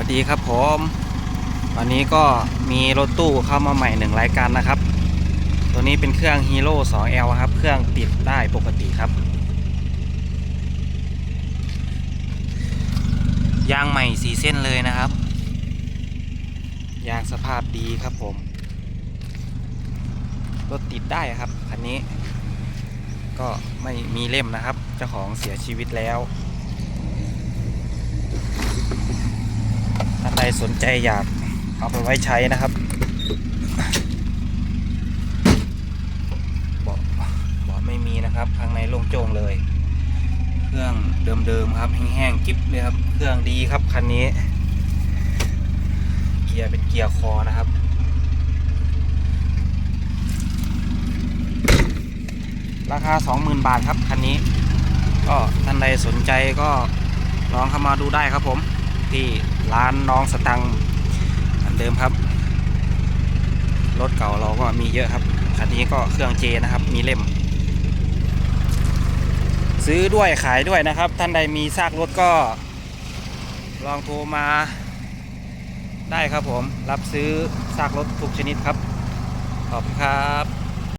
วัสดีครับผมวันนี้ก็มีรถตู้เข้ามาใหม่หนึ่งรายการนะครับ ตัวนี้เป็นเครื่อง Hero 2L ครับ เครื่องติดได้ปกติครับ ยางใหม่สีเส้นเลยนะครับ ยางสภาพดีครับผม รถติดได้ครับคันนี้ ก็ไม่มีเล่มนะครับ เจ้าของเสียชีวิตแล้ว สนใจอยากเอาไปไว้ใช้นะครับเบาะเบาะไม่มีนะครับ ข้างในโล่งโจ่งเลย เครื่องเดิมๆครับแห้งๆกิ๊บเลยครับ เครื่องดีครับคันนี้ เกียร์เป็นเกียร์คอนะครับราคา 20,000 บาทครับ คันนี้ ก็ท่านใดสนใจก็ลองเข้ามาดูได้ครับผม ที่ร้านน้องสตังอันเดิมครับ รถเก่าเราก็มีเยอะครับ คันนี้ก็เครื่องเจนะครับ มีเล่ม ซื้อด้วยขายด้วยนะครับ ท่านใดมีซากรถก็ ลองโทรมาได้ครับผม รับซื้อซากรถทุกชนิดครับ ขอบคุณครับ